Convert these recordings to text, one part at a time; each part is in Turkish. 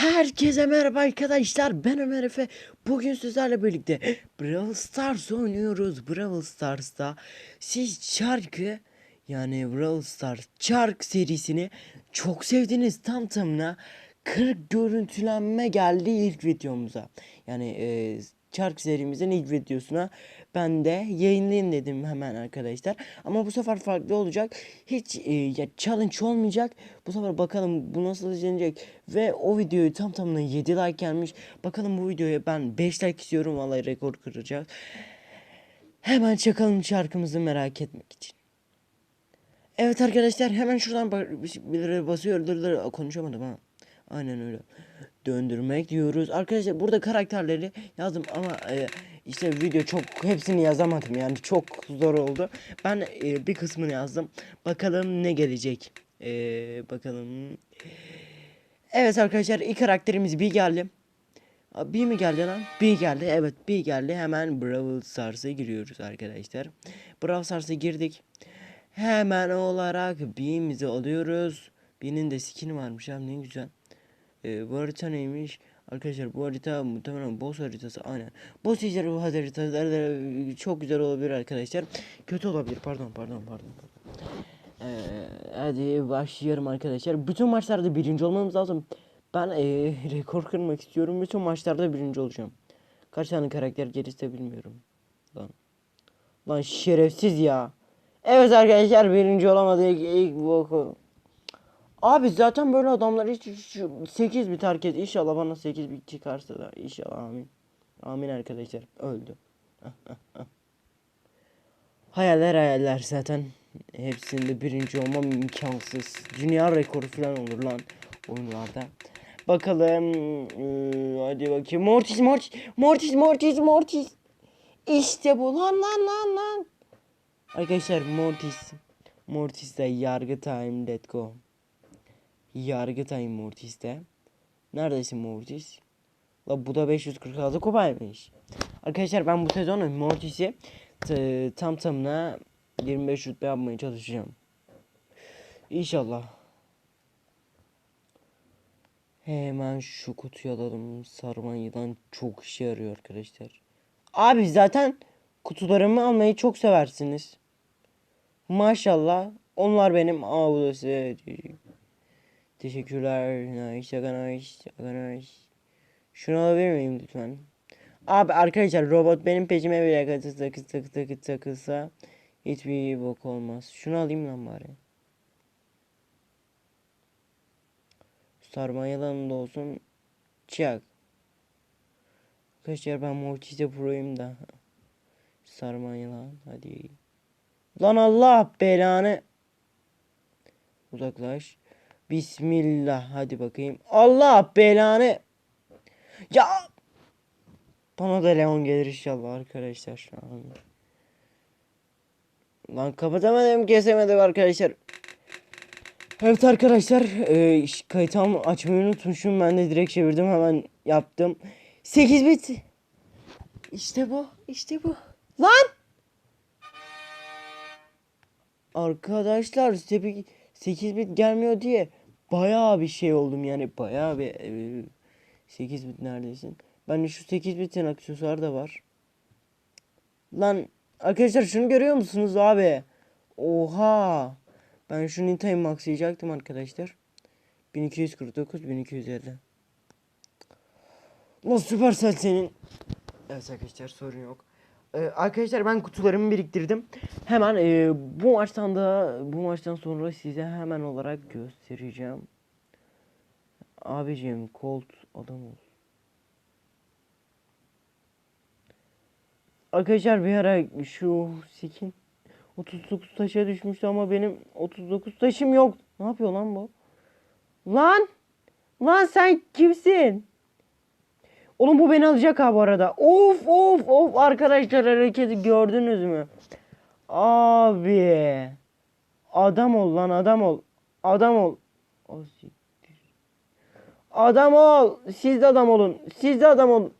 Herkese merhaba arkadaşlar. Ben Ömer Efe. Bugün sizlerle birlikte Brawl Stars oynuyoruz. Brawl Stars'ta. Siz şarkı yani Brawl Stars Çark serisini çok sevdiniz tam tamına 40 görüntülenme geldi ilk videomuza Yani e, Çark serimizin ilk videosuna ben de yayınlayayım dedim hemen arkadaşlar. Ama bu sefer farklı olacak. Hiç e, ya challenge olmayacak. Bu sefer bakalım bu nasıl izlenecek. Ve o videoyu tam tamına 7 like gelmiş. Bakalım bu videoya ben 5 like istiyorum. Vallahi rekor kıracak. Hemen çakalım şarkımızı merak etmek için. Evet arkadaşlar hemen şuradan ba- bir şeylere basıyor. Dur dur konuşamadım ha. Aynen öyle. Döndürmek diyoruz. Arkadaşlar burada karakterleri yazdım ama e, işte video çok hepsini yazamadım yani çok zor oldu. Ben e, bir kısmını yazdım. Bakalım ne gelecek. E, bakalım. Evet arkadaşlar ilk karakterimiz bir geldi. Bir mi geldi lan? Bir geldi. Evet bir geldi. Hemen Brawl Stars'a giriyoruz arkadaşlar. Brawl Stars'a girdik. Hemen olarak B'mizi alıyoruz. B'nin de skin'i varmış abi ne güzel. Ee, bu harita neymiş? Arkadaşlar bu harita muhtemelen boss haritası aynen. Boss haritaları da çok güzel olabilir arkadaşlar. Kötü olabilir pardon pardon pardon. Ee, hadi başlayalım arkadaşlar. Bütün maçlarda birinci olmamız lazım. Ben ee, rekor kırmak istiyorum. Bütün maçlarda birinci olacağım. Kaç tane karakter gelirse bilmiyorum. Lan. Lan şerefsiz ya. Evet arkadaşlar birinci olamadık ilk boku. Abi zaten böyle adamlar hiç, hiç 8 bit herkes inşallah bana 8 bit çıkarsa da inşallah amin. Amin arkadaşlar öldü. hayaller hayaller zaten hepsinde birinci olmam imkansız. Dünya rekoru falan olur lan oyunlarda. Bakalım ee, hadi bakayım Mortis Mortis Mortis Mortis Mortis İşte bu lan lan lan lan Arkadaşlar Mortis Mortis'te yargı time let go Yargı time Mortis'te Neredesin Mortis? La bu da 546 kupaymış. Arkadaşlar ben bu sezonu Mortis'i tam tamına 25 rütbe yapmaya çalışacağım. İnşallah. Hemen şu kutuyu alalım. Sarmanya'dan çok işe yarıyor arkadaşlar. Abi zaten kutularımı almayı çok seversiniz. Maşallah. Onlar benim avlusu. Teşekkürler. Nice, nice, nice. Şunu alabilir miyim lütfen? Abi arkadaşlar robot benim peşime bile takı takı takı takı takılsa hiçbir bok olmaz. Şunu alayım lan bari. Sarmanyadan da olsun. Çak. Arkadaşlar ben Mortis'e proyum da. Sarmanyalan hadi. Lan Allah belanı. Uzaklaş. Bismillah hadi bakayım. Allah belanı. Ya. Bana da Leon gelir inşallah arkadaşlar an. Lan kapatamadım kesemedim arkadaşlar. Evet arkadaşlar e, kayıtımı açmayı unutmuşum ben de direkt çevirdim hemen yaptım. 8 bit. İşte bu işte bu. Lan. Arkadaşlar tabii 8 bit gelmiyor diye bayağı bir şey oldum yani bayağı bir e, 8 bit neredesin? Bende şu 8 bitin aksesuar da var. Lan arkadaşlar şunu görüyor musunuz abi? Oha. Ben şu Ninta'yı maxlayacaktım arkadaşlar. 1249 1250. Lan Supercell senin. Evet arkadaşlar sorun yok. Ee, arkadaşlar ben kutularımı biriktirdim. Hemen e, bu maçtan da bu maçtan sonra size hemen olarak göstereceğim. Abicim Colt adam ol. Arkadaşlar bir ara şu skin 39 taşa düşmüştü ama benim 39 taşım yok. Ne yapıyor lan bu? Lan! Lan sen kimsin? Oğlum bu beni alacak ha bu arada. Of of of arkadaşlar hareketi gördünüz mü? Abi. Adam ol lan adam ol. Adam ol. Adam ol. Siz de adam olun. Siz de adam olun.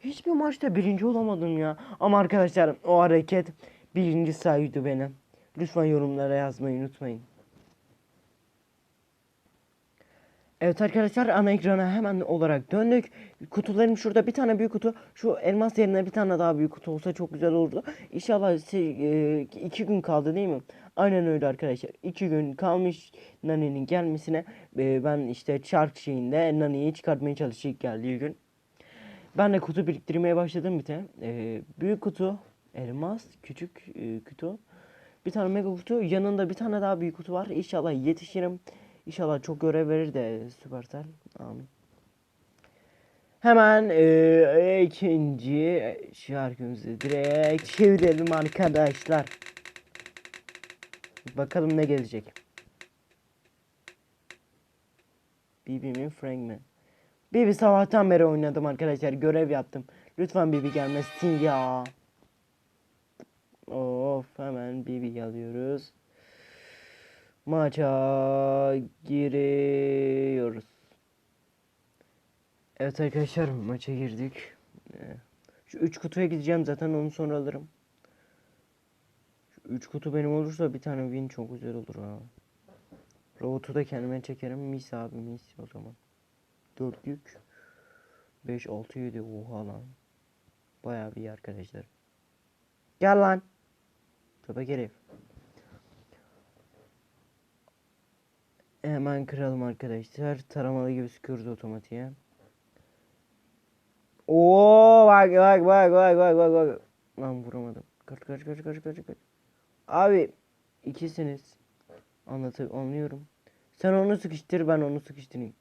Hiçbir maçta birinci olamadım ya. Ama arkadaşlar o hareket birinci sayıydı beni. Lütfen yorumlara yazmayı unutmayın. Evet arkadaşlar ana ekrana hemen olarak döndük. Kutularım şurada bir tane büyük kutu. Şu elmas yerine bir tane daha büyük kutu olsa çok güzel olurdu. İnşallah şey, e, iki gün kaldı değil mi? Aynen öyle arkadaşlar. İki gün kalmış Nani'nin gelmesine. E, ben işte çark şeyinde Nani'yi çıkartmaya çalışacak geldiği gün. Ben de kutu biriktirmeye başladım bir tane. E, büyük kutu, elmas, küçük e, kutu. Bir tane mega kutu. Yanında bir tane daha büyük kutu var. İnşallah yetişirim. İnşallah çok görev verir de Supercell. Amin. Hemen e, ikinci şarkımızı direkt çevirelim arkadaşlar. Bakalım ne gelecek. Bibi'min fragman. Bibi sabahtan beri oynadım arkadaşlar. Görev yaptım. Lütfen Bibi gelmesin ya. Of hemen Bibi alıyoruz. Maça giriyoruz. Evet arkadaşlar maça girdik. Ee, Şu üç kutuya gideceğim zaten onu sonra alırım. Şu üç kutu benim olursa bir tane win çok güzel olur ha. Robotu da kendime çekerim. Mis abi mis o zaman. Dörtlük. 5, 6, 7. Oha lan. Bayağı bir arkadaşlar. Gel lan. Köpek herif. Hemen kıralım arkadaşlar. Taramalı gibi sıkıyoruz otomatiğe. Oo bak bak bak bak bak bak bak. Lan vuramadım. Kaç kaç kaç kaç kaç kaç. Abi ikisiniz. Anlatı anlıyorum. Sen onu sıkıştır ben onu sıkıştırayım.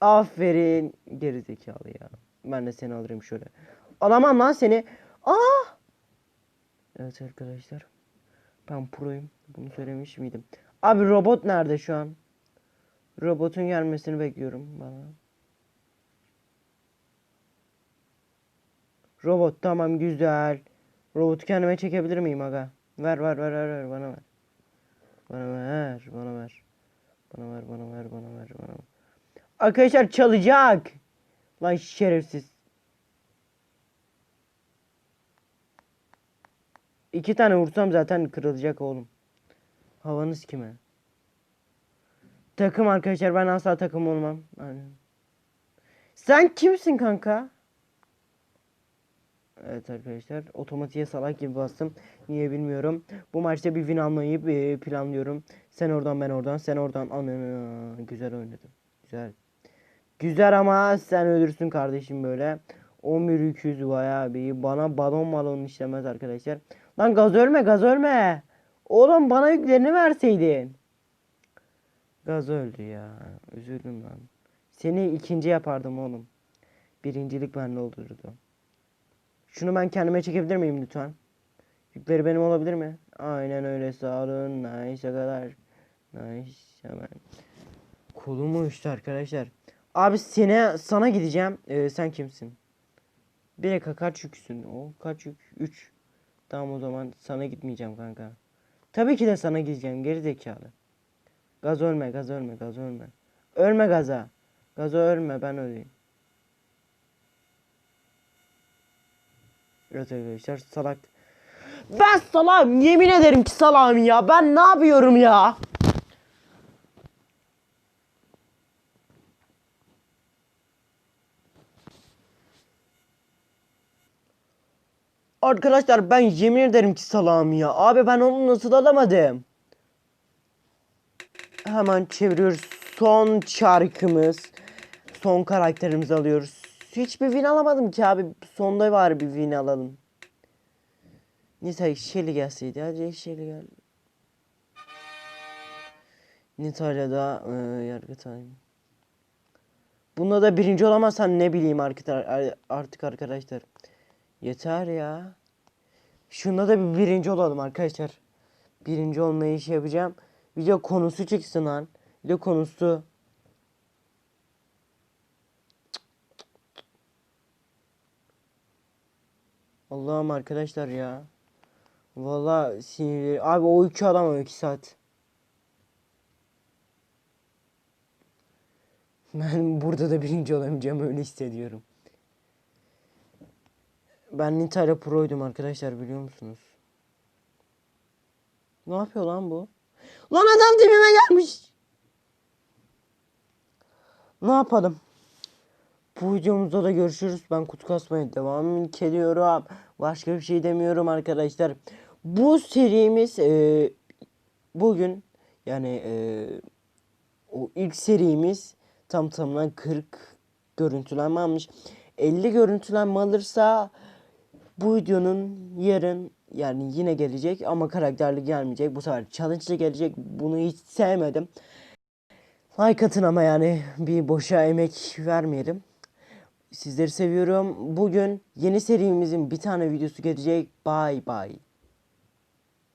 Aferin geri zekalı ya. Ben de seni alırım şöyle. Alamam lan seni. Aa! Evet arkadaşlar. Ben proyum. Bunu söylemiş miydim? Abi robot nerede şu an? Robotun gelmesini bekliyorum bana. Robot tamam güzel. Robotu kendime çekebilir miyim aga? Ver ver ver ver, ver bana ver. Bana ver, bana ver. Bana ver, bana ver, bana ver, bana ver. Arkadaşlar çalacak. Lan şerefsiz. İki tane vursam zaten kırılacak oğlum. Havanız kime? Takım arkadaşlar ben asla takım olmam. Aynen. Sen kimsin kanka? Evet arkadaşlar otomatiğe salak gibi bastım. Niye bilmiyorum. Bu maçta bir win almayı e, planlıyorum. Sen oradan ben oradan sen oradan. Ananı güzel oynadım. Güzel. Güzel ama sen ölürsün kardeşim böyle. 11 200 bayağı bir bana balon balon işlemez arkadaşlar. Lan gaz ölme gaz ölme. Oğlum bana yüklerini verseydin. Gaz öldü ya. Üzüldüm lan. Seni ikinci yapardım oğlum. Birincilik bende olurdu. Şunu ben kendime çekebilir miyim lütfen? Yükleri benim olabilir mi? Aynen öyle sağ olun. Nice kadar. Nice hemen. Kolum uyuştu arkadaşlar. Abi sene sana gideceğim. Ee, sen kimsin? Bir dakika kaç yüksün? O kaç yük? 3. Tamam o zaman sana gitmeyeceğim kanka. Tabii ki de sana gideceğim geri zekalı. Gaz ölme gaz ölme gaz ölme. Ölme gaza. Gaza ölme ben öleyim. Evet arkadaşlar salak. Ben salağım yemin ederim ki salağım ya. Ben ne yapıyorum ya? Arkadaşlar ben yemin ederim ki salağım ya. Abi ben onu nasıl alamadım? Hemen çeviriyoruz. Son çarkımız. Son karakterimizi alıyoruz. Hiçbir win alamadım ki abi. Sonda var bir win alalım. Nisa Shelly gelseydi. Hadi Shelly gel. Nitalya'da e, Yargıtay. Bunda da birinci olamazsan ne bileyim artık arkadaşlar. Yeter ya. Şunda da bir birinci olalım arkadaşlar. Birinci olmayı şey yapacağım. Video konusu çıksın lan. Video konusu. Allah'ım arkadaşlar ya. Vallahi sinirli. Abi o iki adam o iki saat. Ben burada da birinci olamayacağım öyle hissediyorum. Ben Nita'yla pro'ydum arkadaşlar biliyor musunuz? Ne yapıyor lan bu? Lan adam dibime gelmiş. Ne yapalım? Bu videomuzda da görüşürüz. Ben kutu kasmaya devam ediyorum. Başka bir şey demiyorum arkadaşlar. Bu serimiz e, bugün yani e, o ilk serimiz tam tamına 40 görüntülenme almış. 50 görüntülenme alırsa bu videonun yarın yani yine gelecek ama karakterli gelmeyecek. Bu sefer challenge'lı gelecek. Bunu hiç sevmedim. Like atın ama yani bir boşa emek vermeyelim. Sizleri seviyorum. Bugün yeni serimizin bir tane videosu gelecek. Bye bye.